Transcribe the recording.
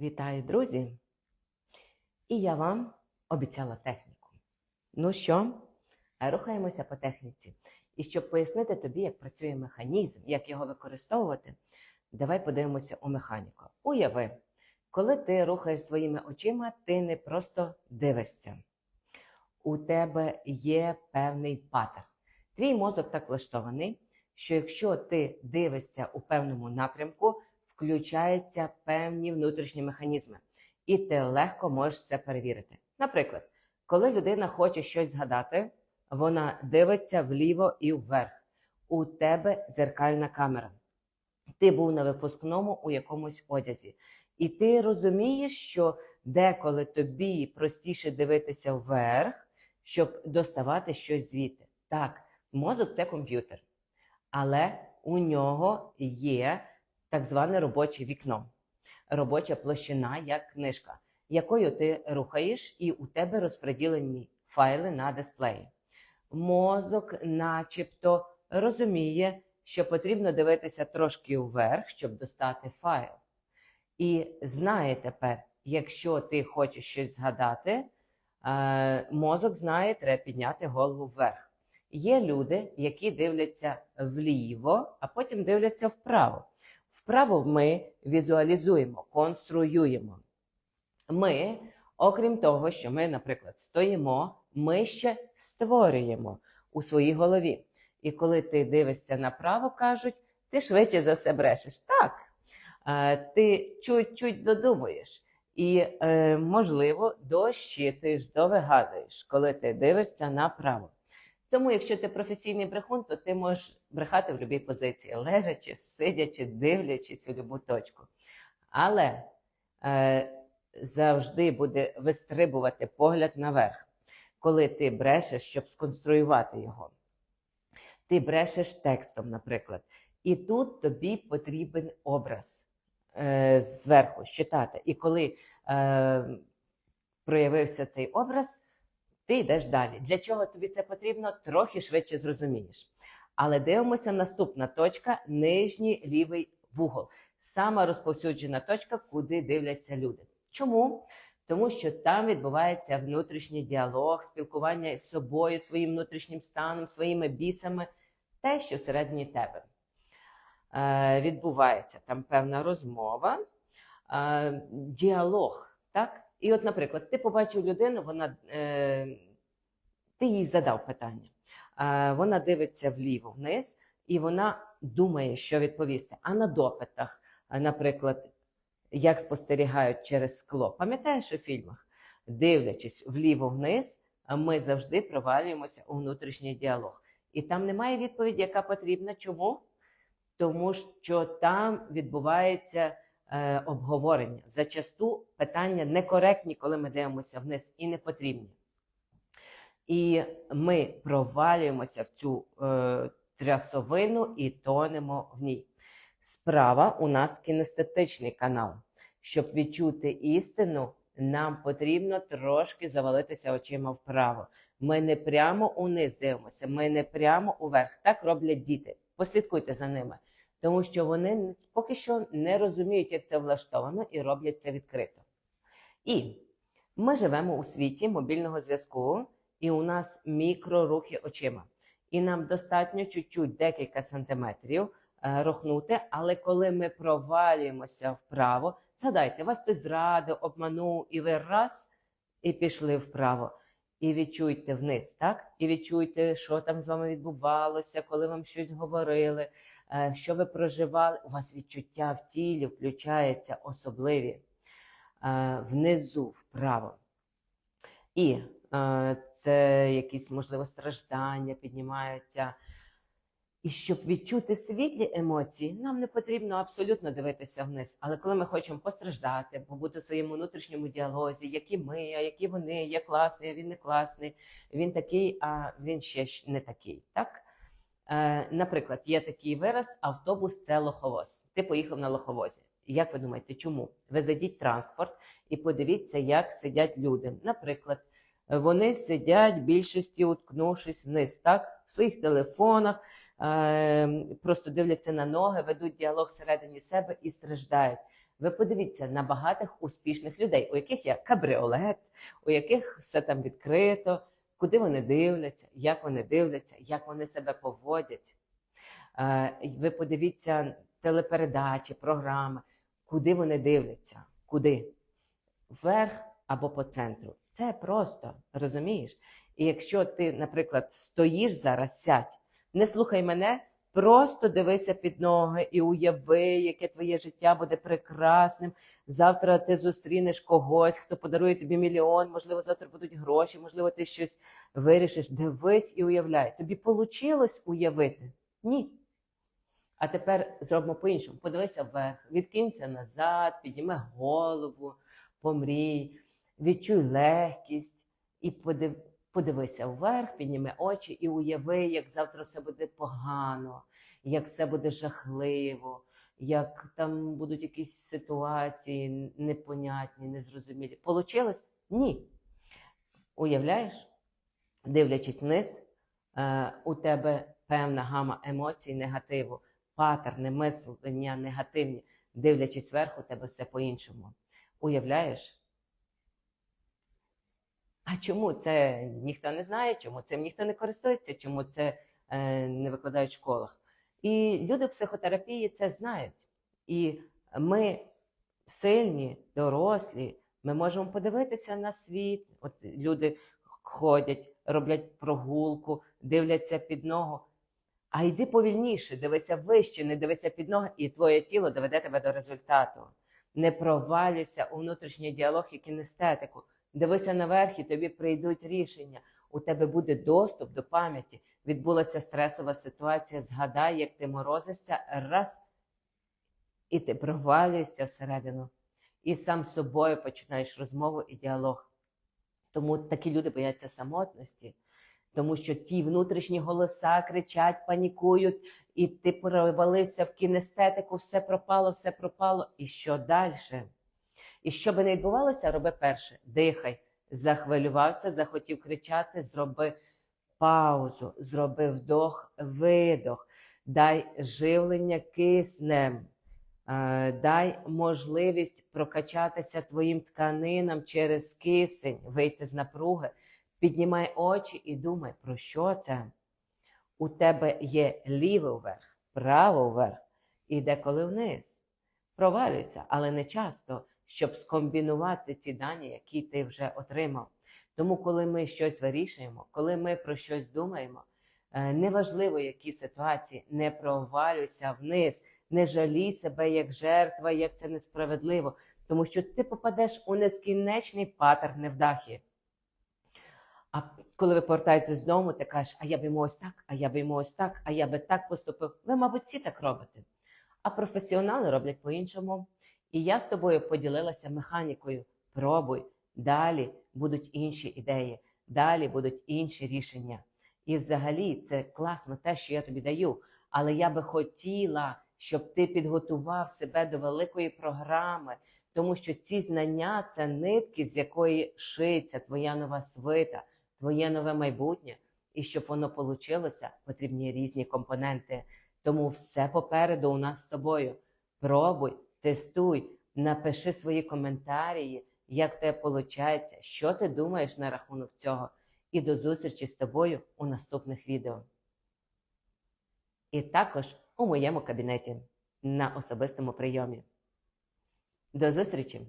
Вітаю, друзі! І я вам обіцяла техніку. Ну що, рухаємося по техніці. І щоб пояснити тобі, як працює механізм, як його використовувати, давай подивимося у механіку. Уяви, коли ти рухаєш своїми очима, ти не просто дивишся. У тебе є певний паттерн. Твій мозок так влаштований, що якщо ти дивишся у певному напрямку, включаються певні внутрішні механізми, і ти легко можеш це перевірити. Наприклад, коли людина хоче щось згадати, вона дивиться вліво і вверх. У тебе дзеркальна камера. Ти був на випускному у якомусь одязі, і ти розумієш, що деколи тобі простіше дивитися вверх, щоб доставати щось звідти. Так, мозок це комп'ютер, але у нього є так зване робоче вікно, робоча площина, як книжка, якою ти рухаєш, і у тебе розподілені файли на дисплеї. Мозок, начебто, розуміє, що потрібно дивитися трошки вверх, щоб достати файл. І знає тепер, якщо ти хочеш щось згадати, е, мозок знає, треба підняти голову вверх. Є люди, які дивляться вліво, а потім дивляться вправо. Вправо ми візуалізуємо, конструюємо. Ми, окрім того, що ми, наприклад, стоїмо, ми ще створюємо у своїй голові. І коли ти дивишся направо, кажуть, ти швидше за все брешеш. Так, е, ти чуть-чуть додумуєш. І, е, можливо, дощитуєш, довигадуєш, коли ти дивишся направо. Тому, якщо ти професійний брехун, то ти можеш брехати в будь-якій позиції, лежачи, сидячи, дивлячись у будь-яку точку. Але е, завжди буде вистрибувати погляд наверх, коли ти брешеш, щоб сконструювати його. Ти брешеш текстом, наприклад. І тут тобі потрібен образ е, зверху щитати. І коли е, проявився цей образ, ти йдеш далі. Для чого тобі це потрібно? Трохи швидше зрозумієш. Але дивимося наступна точка нижній лівий вугол. Сама розповсюджена точка, куди дивляться люди. Чому? Тому що там відбувається внутрішній діалог, спілкування із собою, своїм внутрішнім станом, своїми бісами, те, що всередині тебе. Е, відбувається там певна розмова, е, діалог. Так? І от, наприклад, ти побачив людину, вона, е, ти їй задав питання. Е, вона дивиться вліво вниз, і вона думає, що відповісти. А на допитах, наприклад, як спостерігають через скло. Пам'ятаєш у фільмах? Дивлячись вліво вниз, ми завжди провалюємося у внутрішній діалог. І там немає відповіді, яка потрібна. Чому? Тому що там відбувається е, обговорення. Зачасту питання некоректні, коли ми дивимося вниз, і не потрібні. І ми провалюємося в цю е, трясовину і тонемо в ній. Справа у нас кінестетичний канал. Щоб відчути істину, нам потрібно трошки завалитися очима вправо. Ми не прямо униз дивимося, ми не прямо уверх. Так роблять діти. Послідкуйте за ними, тому що вони поки що не розуміють, як це влаштовано, і роблять це відкрито. І ми живемо у світі мобільного зв'язку, і у нас мікрорухи очима. І нам достатньо чуть-чуть декілька сантиметрів е, рухнути, але коли ми провалюємося вправо, згадайте, вас хтось зрадив, обманув, і ви раз і пішли вправо. І відчуйте вниз, так? І відчуйте, що там з вами відбувалося, коли вам щось говорили, що ви проживали. У вас відчуття в тілі включаються особливі е, внизу, вправо. І е, це якісь, можливо, страждання піднімаються. І щоб відчути світлі емоції, нам не потрібно абсолютно дивитися вниз. Але коли ми хочемо постраждати, побути в своєму внутрішньому діалозі, які ми, а які вони, я класний, він не класний, він такий, а він ще не такий. Так? Е, наприклад, є такий вираз: автобус це лоховоз. Ти поїхав на лоховозі. Як ви думаєте, чому? Ви зайдіть транспорт і подивіться, як сидять люди. Наприклад, вони сидять більшості, уткнувшись вниз, так, в своїх телефонах, е, просто дивляться на ноги, ведуть діалог всередині себе і страждають. Ви подивіться на багатих успішних людей, у яких є кабріолет, у яких все там відкрито, куди вони дивляться, як вони дивляться, як вони себе поводять. Е, Ви подивіться телепередачі, програми, куди вони дивляться, куди? Вверх або по центру. Це просто, розумієш? І якщо ти, наприклад, стоїш зараз, сядь, не слухай мене, просто дивися під ноги і уяви, яке твоє життя буде прекрасним. Завтра ти зустрінеш когось, хто подарує тобі мільйон, можливо, завтра будуть гроші, можливо, ти щось вирішиш. Дивись і уявляй. Тобі вийшло уявити? Ні. А тепер зробимо по-іншому. Подивися вверх, відкинься назад, підніми голову, помрій, відчуй легкість і подив... подивися вверх, підніми очі і уяви, як завтра все буде погано, як все буде жахливо, як там будуть якісь ситуації непонятні, незрозумілі. Получилось? Ні. Уявляєш, дивлячись вниз, е, у тебе певна гама емоцій негативу, патерни, мислення негативні. Дивлячись вверх, у тебе все по-іншому. Уявляєш? А чому це ніхто не знає, чому цим ніхто не користується, чому це е, не викладають в школах? І люди в психотерапії це знають. І ми сильні, дорослі, ми можемо подивитися на світ. От люди ходять, роблять прогулку, дивляться під ногу. А йди повільніше, дивися вище, не дивися під ноги, і твоє тіло доведе тебе до результату. Не провалюйся у внутрішній діалог і кінестетику. Дивися наверх, і тобі прийдуть рішення. У тебе буде доступ до пам'яті. Відбулася стресова ситуація. Згадай, як ти морозишся, раз, і ти провалюєшся всередину. І сам з собою починаєш розмову і діалог. Тому такі люди бояться самотності, тому що ті внутрішні голоса кричать, панікують, і ти провалився в кінестетику, все пропало, все пропало. І що далі? І що би не відбувалося, роби перше: дихай, захвилювався, захотів кричати, зроби паузу, зроби вдох, видох, дай живлення киснем, е, дай можливість прокачатися твоїм тканинам через кисень, вийти з напруги, піднімай очі і думай, про що це? У тебе є лівий вверх, право вверх. І деколи вниз. Провалюйся, але не часто, щоб скомбінувати ті дані, які ти вже отримав. Тому, коли ми щось вирішуємо, коли ми про щось думаємо, е, неважливо, які ситуації, не провалюйся вниз, не жалій себе як жертва, як це несправедливо, тому що ти попадеш у нескінченний паттерн невдахи. А коли ви повертаєтеся з дому, ти кажеш, а я б йому ось так, а я б йому ось так, а я би так поступив. Ви, мабуть, всі так робите. А професіонали роблять по-іншому. І я з тобою поділилася механікою. Пробуй, далі будуть інші ідеї, далі будуть інші рішення. І взагалі це класно те, що я тобі даю. Але я би хотіла, щоб ти підготував себе до великої програми, тому що ці знання це нитки, з якої шиться твоя нова свита, твоє нове майбутнє. І щоб воно получилося, потрібні різні компоненти. Тому все попереду у нас з тобою. Пробуй, тестуй, напиши свої коментарі, як тебе виходить, що ти думаєш на рахунок цього. І до зустрічі з тобою у наступних відео. І також у моєму кабінеті на особистому прийомі. До зустрічі!